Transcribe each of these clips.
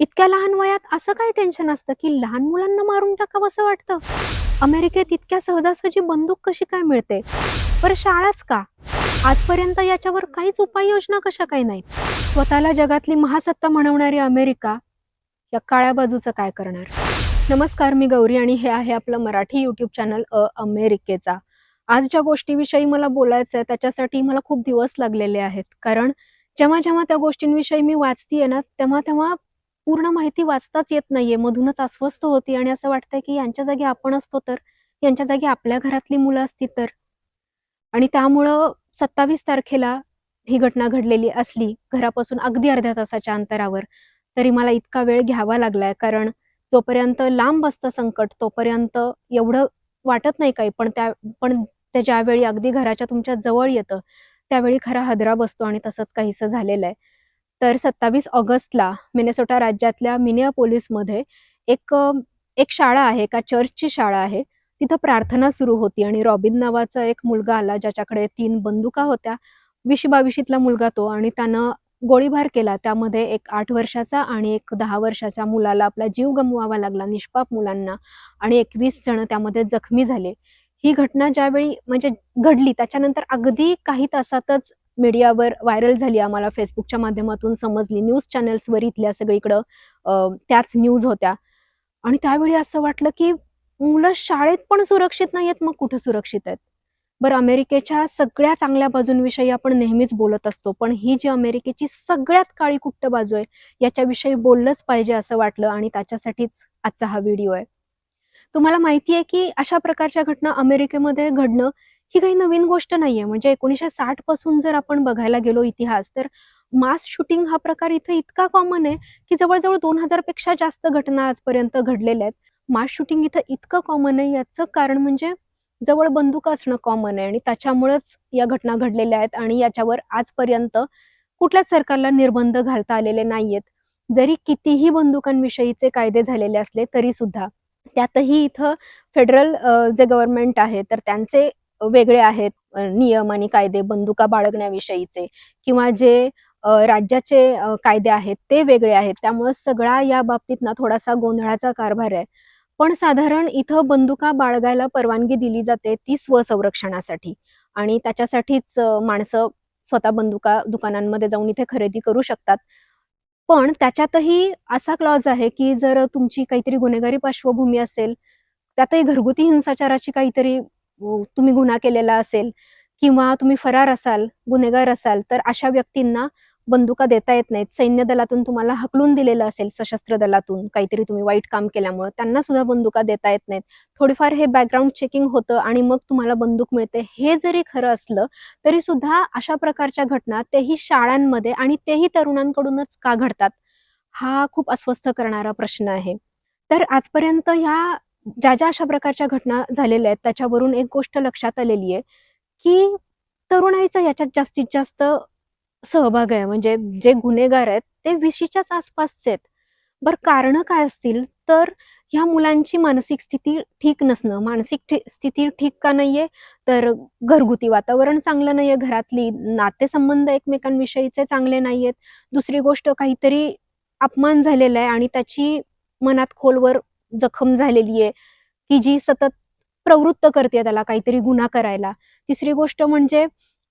इतक्या लहान वयात असं काय टेन्शन असतं की लहान मुलांना मारून टाकावं असं वाटतं? अमेरिकेत इतक्या सहजासहजी बंदूक कशी काय मिळते? बरं शाळाच का? आजपर्यंत याच्यावर काहीच उपाययोजना कशा काही नाहीत? स्वतःला जगातली महासत्ता म्हणवणारी अमेरिका या काळ्या बाजूचं काय करणार? नमस्कार मी गौरी आणि हे आहे आपलं मराठी युट्यूब चॅनल अ अमेरिकेचा. आज ज्या गोष्टीविषयी मला बोलायचं आहे त्याच्यासाठी मला खूप दिवस लागलेले आहेत. कारण जेव्हा जेव्हा त्या गोष्टींविषयी मी वाचतीये ना तेव्हा तेव्हा पूर्ण माहिती वाचताच येत नाहीये. मधूनच अस्वस्थ होती आणि असं वाटतंय की यांच्या जागी आपण असतो तर? यांच्या जागी आपल्या घरातली मुलं असती तर? आणि त्यामुळं सत्तावीस तारखेला ही घटना घडलेली असली घरापासून अगदी अर्ध्या तासाच्या अंतरावर तरी मला इतका वेळ घ्यावा लागलाय. कारण जोपर्यंत लांब असतं संकट तोपर्यंत एवढं वाटत नाही काही. पण त्या पण ते ज्यावेळी अगदी घराच्या तुमच्या जवळ येतं त्यावेळी खरा हदरा बसतो आणि तसंच काहीसं झालेलं आहे. तर सत्तावीस ऑगस्टला मिनेसोटा राज्यातल्या मिनियापोलिसमध्ये एक एक शाळा आहे एका चर्चची शाळा आहे. तिथं प्रार्थना सुरू होती आणि रॉबिन नावाचा एक मुलगा आला ज्याच्याकडे तीन बंदुका होत्या. वीस बावीशीतला मुलगा तो आणि त्यानं गोळीबार केला. त्यामध्ये एक आठ वर्षाचा आणि एक दहा वर्षाच्या मुलाला आपला जीव गमवावा लागला निष्पाप मुलांना. आणि एकवीस जण त्यामध्ये जखमी झाले. ही घटना ज्यावेळी म्हणजे घडली त्याच्यानंतर अगदी काही तासातच मीडियावर व्हायरल झाली आम्हाला फेसबुकच्या माध्यमातून समजली. न्यूज चॅनल्सवर इथल्या सगळीकडं त्याच न्यूज होत्या. आणि त्यावेळी असं वाटलं की मुलं शाळेत पण सुरक्षित नाहीयेत मग कुठं सुरक्षित आहेत? बरं अमेरिकेच्या सगळ्या चांगल्या बाजूंविषयी आपण नेहमीच बोलत असतो पण ही जी अमेरिकेची सगळ्यात काळी कुट्ट बाजू आहे याच्याविषयी बोललंच पाहिजे असं वाटलं आणि त्याच्यासाठीच आजचा हा व्हिडिओ आहे. तुम्हाला माहिती आहे की अशा प्रकारच्या घटना अमेरिकेमध्ये घडणं ही काही नवीन गोष्ट नाहीये. म्हणजे एकोणीसशे साठपासून जर आपण बघायला गेलो इतिहास तर मास शूटिंग हा प्रकार इथं इतका कॉमन आहे की जवळजवळ दोन हजारपेक्षा जास्त घटना आजपर्यंत घडलेल्या आहेत. मास शूटिंग इथं इतकं कॉमन आहे याचं कारण म्हणजे जवळ बंदूक असणं कॉमन आहे. आणि त्याच्यामुळेच या घटना घडलेल्या आहेत आणि याच्यावर आजपर्यंत कुठल्याच सरकारला निर्बंध घालता आलेले नाहीयेत. जरी कितीही बंदुकांविषयीचे कायदे झालेले असले तरी सुद्धा त्यातही इथं फेडरल जे गव्हर्नमेंट आहे तर त्यांचे वेगळे आहेत नियम आणि कायदे बंदुका बाळगण्याविषयीचे किंवा जे राज्याचे कायदे आहेत ते वेगळे आहेत. त्यामुळे सगळा या बाबतीत ना थोडासा गोंधळाचा कारभार आहे. पण साधारण इथं बंदुका बाळगायला परवानगी दिली जाते ती स्वसंरक्षणासाठी. आणि त्याच्यासाठीच माणसं स्वतः बंदुका दुकानांमध्ये जाऊन इथे खरेदी करू शकतात. पण त्याच्यातही असा क्लॉज आहे की जर तुमची काहीतरी गुन्हेगारी पार्श्वभूमी असेल त्यातही घरगुती हिंसाचाराची काहीतरी हो, तुम्ही गुन्हा केलेला असेल किंवा तुम्ही फरार असाल गुन्हेगार असाल तर अशा व्यक्तींना बंदुका देता येत नाहीत. सैन्य दलातून तुम्हाला हकलून दिलेलं असेल सशस्त्र दलातून काहीतरी तुम्ही वाईट काम केल्यामुळे त्यांना सुद्धा बंदुका देता येत नाहीत. थोडीफार हे बॅकग्राऊंड चेकिंग होतं आणि मग तुम्हाला बंदूक मिळते. हे जरी खरं असलं तरी सुद्धा अशा प्रकारच्या घटना तेही शाळांमध्ये आणि तेही तरुणांकडूनच का घडतात हा खूप अस्वस्थ करणारा प्रश्न आहे. तर आजपर्यंत ह्या ज्या ज्या अशा प्रकारच्या घटना झालेल्या आहेत त्याच्यावरून एक गोष्ट लक्षात आलेली आहे की तरुणाईचा याच्यात जास्तीत जास्त सहभाग आहे. म्हणजे जे गुन्हेगार आहेत ते विशीच्याच आसपासचे आहेत. बरं कारण काय असतील? तर ह्या मुलांची मानसिक स्थिती ठीक नसणं. मानसिक स्थिती ठीक का नाहीये? तर घरगुती वातावरण चांगलं नाहीये घरातली. नातेसंबंध एकमेकांविषयीचे चांगले नाहीयेत. दुसरी गोष्ट काहीतरी अपमान झालेला आहे आणि त्याची मनात खोलवर जखम झालेली आहे की जी सतत प्रवृत्त करते त्याला काहीतरी गुन्हा करायला. तिसरी गोष्ट म्हणजे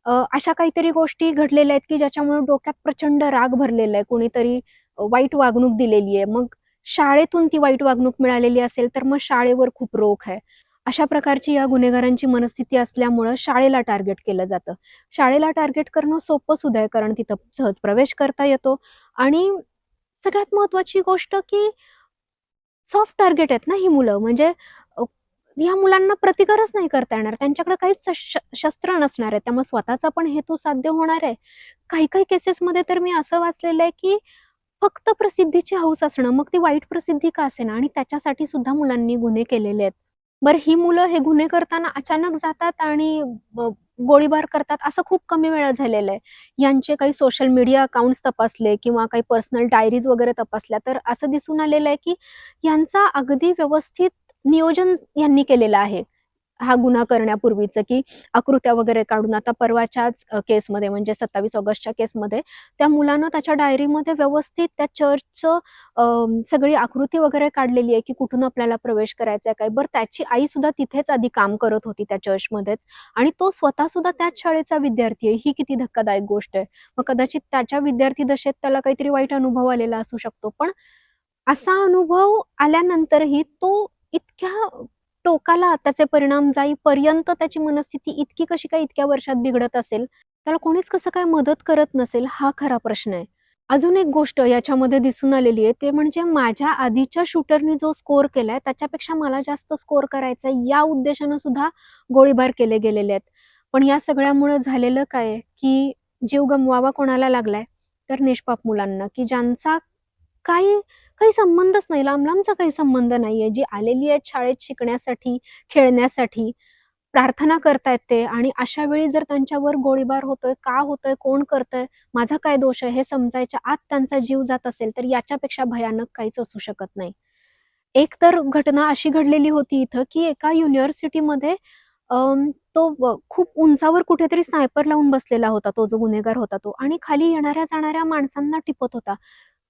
अशा काहीतरी गोष्टी घडलेल्या आहेत की ज्याच्यामुळे डोक्यात प्रचंड राग भरलेला आहे. कोणीतरी वाईट वागणूक दिलेली आहे. मग शाळेतून ती वाईट वागणूक मिळालेली असेल तर मग शाळेवर खूप रोख आहे. अशा प्रकारची या गुन्हेगारांची मनस्थिती असल्यामुळं शाळेला टार्गेट केलं जातं. शाळेला टार्गेट करणं सोपं सुद्धा आहे कारण तिथं सहज प्रवेश करता येतो. आणि सगळ्यात महत्वाची गोष्ट की सॉफ्ट टार्गेट आहेत ना ही मुलं. म्हणजे ह्या मुलांना प्रतिकारच नाही करता येणार. त्यांच्याकडे काहीच शस्त्र नसणार आहे त्यामुळे स्वतःचा पण हेतू साध्य होणार आहे. काही काही केसेसमध्ये तर मी असं वाचलेलं आहे की फक्त प्रसिद्धीची हौस असणं मग ती वाईट प्रसिद्धी का असेना? आणि त्याच्यासाठी सुद्धा मुलांनी गुन्हे केलेले आहेत. बरं ही मुलं हे गुन्हे करताना अचानक जातात आणि गोळीबार करतात असं खूप कमी वेळा झालेलं आहे. यांचे काही सोशल मीडिया अकाउंट्स तपासले किंवा काही पर्सनल डायरीज वगैरे तपासल्या तर असं दिसून आलेलं आहे की यांचा अगदी व्यवस्थित नियोजन यांनी केलेलं आहे. हा गुन्हा करण्यापूर्वीच की आकृत्या वगैरे काढून आता परवाच्याच केसमध्ये म्हणजे 27 ऑगस्टच्या केसमध्ये त्या मुलानं त्याच्या डायरीमध्ये व्यवस्थित त्या चर्चचं अ, सगळी आकृती वगैरे काढलेली आहे की कुठून आपल्याला प्रवेश करायचा आहे काय. बरं त्याची आई सुद्धा तिथेच आधी काम करत होती त्या चर्चमध्येच आणि तो स्वतः सुद्धा त्याच शाळेचा विद्यार्थी आहे. ही किती धक्कादायक गोष्ट आहे. मग कदाचित त्याच्या विद्यार्थी दशेत त्याला काहीतरी वाईट अनुभव आलेला असू शकतो. पण असा अनुभव आल्यानंतरही तो इतक्या टोकाला त्याचे परिणाम जाईपर्यंत त्याची मनस्थिती इतकी कशी काय इतक्या वर्षात बिघडत असेल? त्याला कोणीच कसं काय मदत करत नसेल? हा खरा प्रश्न आहे. अजून एक गोष्ट याच्यामध्ये दिसून आलेली आहे, ते म्हणजे माझ्या आधीच्या शूटरनी जो स्कोर केलाय त्याच्यापेक्षा मला जास्त स्कोअर करायचा आहे, या उद्देशानं सुद्धा गोळीबार केले गेलेले आहेत. पण या सगळ्यामुळे झालेलं काय की जीव गमवावा कोणाला लागलाय? तर निष्पाप मुलांना, की ज्यांचा काही काही संबंधच नाही, लांब-लांबचा काही संबंध नाहीये. जी आलेली आहेत शाळेत शिकण्यासाठी, खेळण्यासाठी, प्रार्थना करतायत ते आणि अशा वेळी जर त्यांच्यावर गोळीबार होतोय, का होतोय, कोण करतंय, माझा काय दोष आहे, हे समजायच्या आत त्यांचा जीव जात असेल, तर याच्यापेक्षा भयानक काहीच असू शकत नाही. एक तर घटना अशी घडलेली होती इथं, की एका युनिव्हर्सिटीमध्ये तो खूप उंचावर कुठेतरी स्नायपर लावून बसलेला होता, तो जो गुन्हेगार होता तो आणि खाली येणाऱ्या-जाणाऱ्या माणसांना टिपत होता.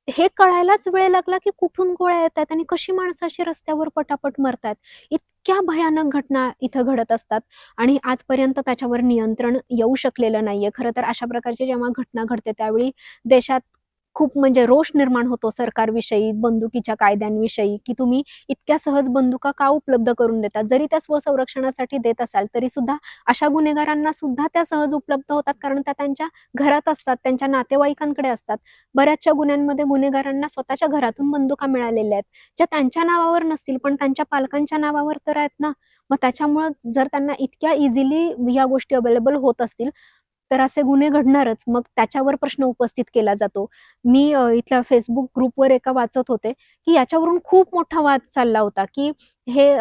हे कळायलाच वेळ लागला, की कुठून गोळ्या येतायत आणि कशी माणसं अशी रस्त्यावर पटापट मरतात इतक्या भयानक घटना इथं घडत असतात आणि आजपर्यंत त्याच्यावर नियंत्रण येऊ शकलेलं नाहीये. खरं तर अशा प्रकारची जेव्हा घटना घडते त्यावेळी देशात खूप म्हणजे रोष निर्माण होतो सरकारविषयी, बंदुकीच्या कायद्यांविषयी, की तुम्ही इतक्या सहज बंदुका का उपलब्ध करून देतात? जरी त्या स्वसंरक्षणासाठी देत असाल, तरी सुद्धा अशा गुन्हेगारांना सुद्धा त्या सहज उपलब्ध होतात कारण त्या त्यांच्या घरात असतात, त्यांच्या नातेवाईकांकडे असतात. बऱ्याचशा गुन्ह्यांमध्ये गुन्हेगारांना स्वतःच्या घरातून बंदुका मिळालेल्या आहेत, ज्या त्यांच्या नावावर नसतील, पण त्यांच्या पालकांच्या नावावर तर आहेत ना. मग त्याच्यामुळं जर त्यांना इतक्या इझिली या गोष्टी अवेलेबल होत असतील, तर असे गुन्हे घडणारच. मग त्याच्यावर प्रश्न उपस्थित केला जातो. मी इथल्या फेसबुक ग्रुपवर एका वाचत होते, की याच्यावरून खूप मोठा वाद चालला होता, की हे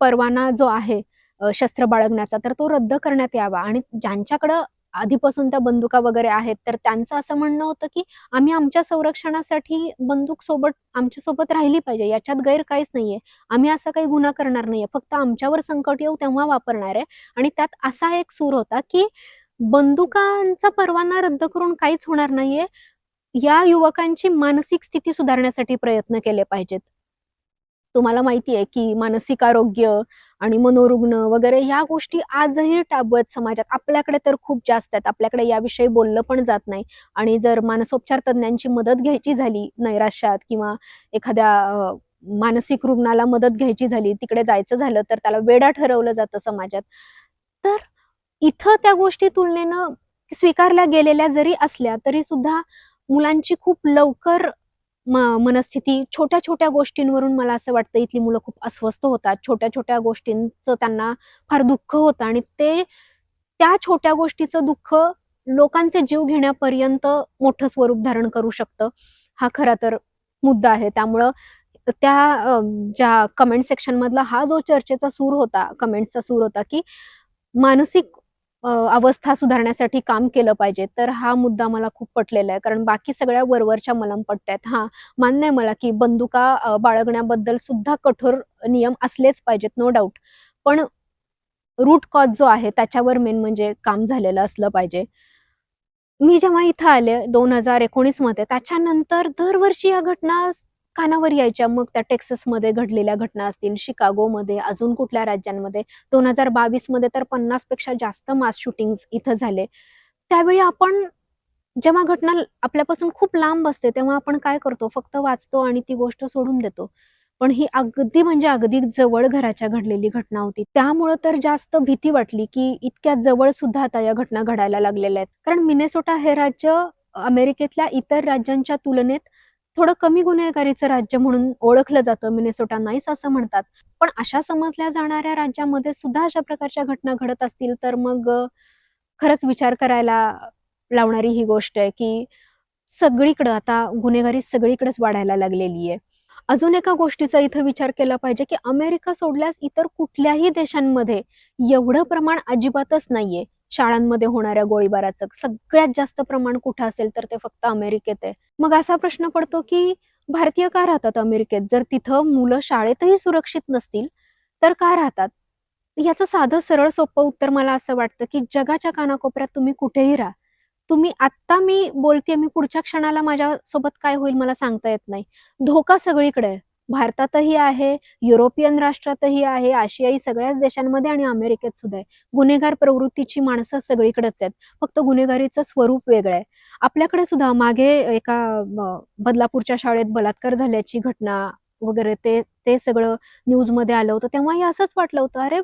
परवाना जो आहे शस्त्र बाळगण्याचा, तर तो रद्द करण्यात यावा आणि ज्यांच्याकडं आधीपासून त्या बंदुका वगैरे आहेत, तर त्यांचं असं म्हणणं होतं, की आम्ही आमच्या संरक्षणासाठी बंदूक सोबत आमच्यासोबत राहिली पाहिजे. याच्यात गैर काहीच नाहीये. आम्ही असा काही गुन्हा करणार नाहीये. फक्त आमच्यावर संकट येऊ तेव्हा वापरणार आहे आणि त्यात असा एक सूर होता, की बंदुकांचा परवाना रद्द करून काहीच होणार नाहीये. या युवकांची मानसिक स्थिती सुधारण्यासाठी प्रयत्न केले पाहिजेत. तुम्हाला माहिती आहे, की मानसिक आरोग्य आणि मनोरुग्ण वगैरे ह्या गोष्टी आजही टाबू आहेत समाजात. आपल्याकडे तर खूप जास्त आहेत. आपल्याकडे याविषयी बोललं पण जात नाही आणि जर मानसोपचार तज्ज्ञांची मदत घ्यायची झाली नैराश्यात किंवा एखाद्या मानसिक रुग्णाला मदत घ्यायची झाली, तिकडे जायचं झालं, तर त्याला वेडा ठरवलं जातं समाजात. तर इथं त्या गोष्टी तुलनेनं स्वीकारल्या गेलेल्या जरी असल्या, तरी सुद्धा मुलांची खूप लवकर म मनस्थिती छोट्या-छोट्या गोष्टींवरून मला असं वाटतं इथली मुलं खूप अस्वस्थ होतात. छोट्या-छोट्या गोष्टींचं त्यांना फार दुःख होतं आणि ते त्या छोट्या गोष्टीचं दुःख लोकांचे जीव घेण्यापर्यंत मोठं स्वरूप धारण करू शकतं. हा खरा तर मुद्दा आहे. त्यामुळं त्या ज्या कमेंट सेक्शनमधला हा जो चर्चेचा सूर होता, कमेंट्सचा सूर होता, की मानसिक अवस्था सुधारण्यासाठी काम केलं पाहिजे. तर हा मुद्दा मला खूप पटलेला आहे. कारण बाकी सगळ्या वरवरच्या मलमपट्ट्या आहेत. हा मान्य आहे मला, की बंदुका बाळगण्याबद्दल सुद्धा कठोर नियम असलेच पाहिजेत, नो डाऊट पण रूट कॉज जो आहे त्याच्यावर मेन म्हणजे काम झालेलं असलं पाहिजे. मी जेव्हा इथं आले 2019 मध्ये त्याच्यानंतर दरवर्षी या घटना कानावर यायच्या. मग त्या टेक्सासमध्ये घडलेल्या घटना असतील, शिकागोमध्ये, अजून कुठल्या राज्यांमध्ये. 2022 मध्ये तर 50 पेक्षा जास्त मास शूटिंग इथं झाले. त्यावेळी आपण जेव्हा घटना आपल्यापासून खूप लांब असते, तेव्हा आपण काय करतो? फक्त वाचतो आणि ती गोष्ट सोडून देतो. पण ही अगदी म्हणजे अगदी जवळ घराच्या घडलेली घटना होती. त्यामुळं तर जास्त भीती वाटली, की इतक्या जवळ सुद्धा आता या घटना घडायला लागलेल्या आहेत. कारण मिनेसोटा हे राज्य अमेरिकेतल्या इतर राज्यांच्या तुलनेत थोडं कमी गुन्हेगारीचं राज्य म्हणून ओळखलं जातं. मिनेसोटा नाईस असं म्हणतात. पण अशा समजल्या जाणाऱ्या राज्यामध्ये सुद्धा अशा प्रकारच्या घटना घडत असतील, तर मग खरंच विचार करायला लावणारी ही गोष्ट आहे, की सगळीकडं आता गुन्हेगारी सगळीकडेच वाढायला लागलेली आहे. अजून एका गोष्टीचा इथं विचार केला पाहिजे, की अमेरिका सोडल्यास इतर कुठल्याही देशांमध्ये एवढं प्रमाण अजिबातच नाहीये, शाळांमध्ये होणाऱ्या गोळीबाराचं. सगळ्यात जास्त प्रमाण कुठं असेल तर ते फक्त अमेरिकेत आहे. मग असा प्रश्न पडतो, की भारतीय का राहतात अमेरिकेत? जर तिथं मुलं शाळेतही सुरक्षित नसतील, तर का राहतात? याचं साधं सरळ सोपं उत्तर मला असं वाटतं की जगाच्या कानाकोपऱ्यात तुम्ही कुठेही राहा तुम्ही आत्ता मी बोलते मी पुढच्या क्षणाला माझ्यासोबत काय होईल मला सांगता येत नाही धोका सगळीकडे आहे भारतातही आहे युरोपियन राष्ट्रातही आहे आशियाई सगळ्याच देशांमध्ये आणि अमेरिकेत सुद्धा आहे. गुन्हेगार प्रवृत्तीची माणसं सगळीकडेच आहेत. फक्त गुन्हेगारीचं स्वरूप वेगळं आहे. आपल्याकडे सुद्धा मागे एका बदलापूरच्या शाळेत बलात्कार झाल्याची घटना वगैरे ते ते सगळं न्यूजमध्ये आलं होतं. तेव्हाही असंच वाटलं होतं अरे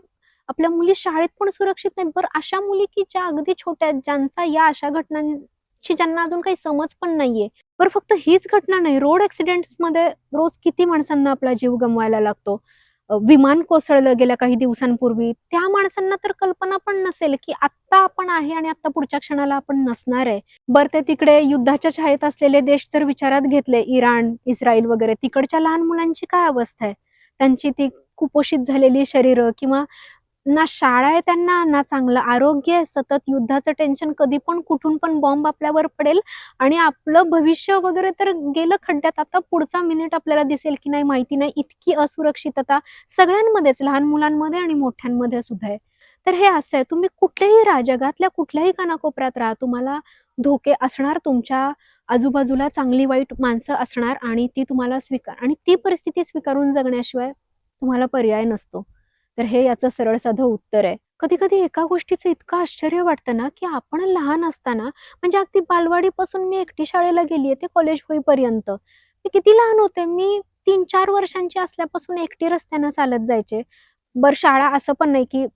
आपल्या मुली शाळेत पण सुरक्षित नाहीत बरं अशा मुली की ज्या अगदी छोट्या ज्यांचा या अशा घटनांची ज्यांना अजून काही समज पण नाहीये. बरं फक्त हीच घटना नाही रोड ऍक्सिडेंट्समध्ये रोज किती माणसांना आपला जीव गमवायला लागतो. विमान कोसळलं गेल्या काही दिवसांपूर्वी त्या माणसांना तर कल्पना पण नसेल की आत्ता आपण आहे आणि आता पुढच्या क्षणाला आपण नसणार आहे. बरं ते तिकडे युद्धाच्या छायेत असलेले देश जर विचारात घेतले इराण इस्रायल वगैरे तिकडच्या लहान मुलांची काय अवस्था आहे? त्यांची ती कुपोषित झालेली शरीर किंवा ना शाळा आहे त्यांना ना चांगलं आरोग्य आहे सतत युद्धाचं टेन्शन कधी पण कुठून पण बॉम्ब आपल्यावर पडेल. आणि आपलं भविष्य वगैरे तर गेलं खड्ड्यात. आता पुढचा मिनिट आपल्याला दिसेल की नाही माहिती नाही. इतकी असुरक्षितता सगळ्यांमध्येच लहान मुलांमध्ये आणि मोठ्यांमध्ये सुद्धा आहे. तर हे असं आहे. तुम्ही कुठल्याही राहा जगातल्या कुठल्याही कानाकोपऱ्यात राहा. तुम्हाला धोके असणार तुमच्या आजूबाजूला चांगली वाईट माणसं असणार आणि ती तुम्हाला स्वीकार आणि ती परिस्थिती स्वीकारून जगण्याशिवाय तुम्हाला पर्याय नसतो. तर हे याचं सरळ साधं उत्तर आहे. कधी कधी एका गोष्टीचं इतकं आश्चर्य वाटतं ना की आपण लहान असताना म्हणजे अगदी बालवाडीपासून मी एकटी शाळेला गेलीये ते कॉलेज होईपर्यंत. मी किती लहान होते मी तीन चार वर्षांची असल्यापासून एकटी रस्त्यानं चालत जायचे. बर शाळा असं पण नाही की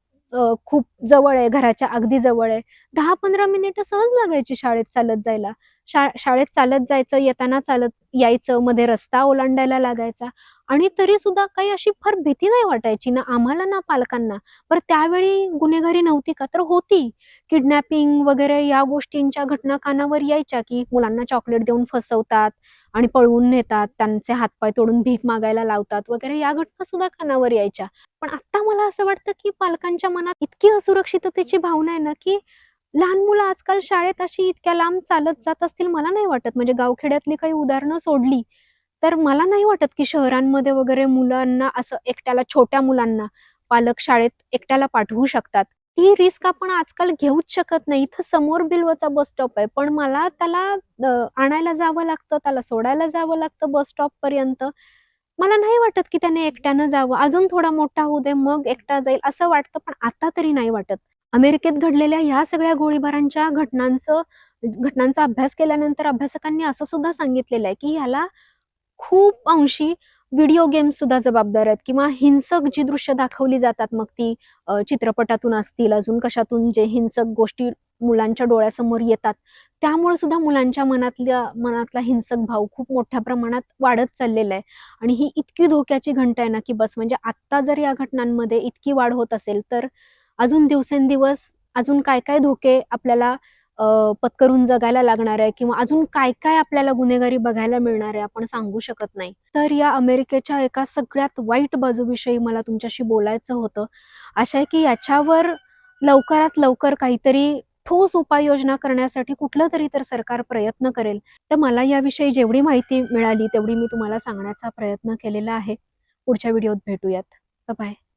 खूप जवळ आहे घराच्या अगदी जवळ आहे. दहा पंधरा मिनिटं सहज लागायची शाळेत चालत जायला. शा शाळेत चालत जायचं येताना चालत यायचं मध्ये रस्ता ओलांडायला लागायचा. आणि तरी सुद्धा काही अशी फार भीती नाही वाटायची ना आम्हाला ना पालकांना. पण त्यावेळी गुन्हेगारी नव्हती का? तर होती. किडनॅपिंग वगैरे या गोष्टींच्या घटना कानावर यायच्या की मुलांना चॉकलेट देऊन फसवतात आणि पळवून नेतात त्यांचे हातपाय तोडून भीक मागायला लावतात वगैरे या घटना सुद्धा कानावर यायच्या. पण आता मला असं वाटतं की पालकांच्या मनात इतकी असुरक्षिततेची भावना आहे ना की लहान मुलं आजकाल शाळेत अशी इतक्या लांब चालत जात असतील मला नाही वाटत. म्हणजे गावखेड्यातली काही उदाहरणं सोडली तर मला नाही वाटत की शहरांमध्ये वगैरे मुलांना असं एकट्याला छोट्या मुलांना पालक शाळेत एकट्याला पाठवू शकतात. ती रिस्क आपण आजकाल घेऊच शकत नाही. इथं समोर बिलवचा बस स्टॉप आहे. पण मला त्याला आणायला जावं लागतं त्याला सोडायला जावं लागतं बस स्टॉप पर्यंत. मला नाही वाटत की त्याने एकट्यानं जावं. अजून थोडा मोठा होऊ दे मग एकटा जाईल असं वाटतं पण आता तरी नाही वाटत. अमेरिकेत घडलेल्या ह्या सगळ्या गोळीबारांच्या घटनांचं घटनांचा अभ्यास केल्यानंतर अभ्यासकांनी असं सुद्धा सांगितलेलं आहे की ह्याला खूप अंशी व्हिडिओ गेम्स सुद्धा जबाबदार आहेत किंवा हिंसक जी दृश्य दाखवली जातात मग ती चित्रपटातून असतील अजून कशातून जे हिंसक गोष्टी मुलांच्या डोळ्यासमोर येतात त्यामुळे सुद्धा मुलांच्या मनातल्या मनातला हिंसक भाव खूप मोठ्या प्रमाणात वाढत चाललेला आहे. आणि ही इतकी धोक्याची घंटा आहे ना की बस म्हणजे आत्ता जर या घटनांमध्ये इतकी वाढ होत असेल तर अजून दिवसेंदिवस अजून काय काय धोके आपल्याला पत्करून जगायला लागणार आहे किंवा अजून काय काय आपल्याला गुन्हेगारी बघायला मिळणार आहे आपण सांगू शकत नाही. तर या अमेरिकेच्या एका सगळ्यात वाईट बाजूविषयी मला तुमच्याशी बोलायचं होतं. अशा आहे की याच्यावर लवकरात लवकर काहीतरी ठोस उपाययोजना करण्यासाठी कुठलं तरी तर सरकार प्रयत्न करेल. तर मला याविषयी जेवढी माहिती मिळाली तेवढी मी तुम्हाला सांगण्याचा प्रयत्न केलेला आहे. पुढच्या व्हिडिओत भेटूयात. बाय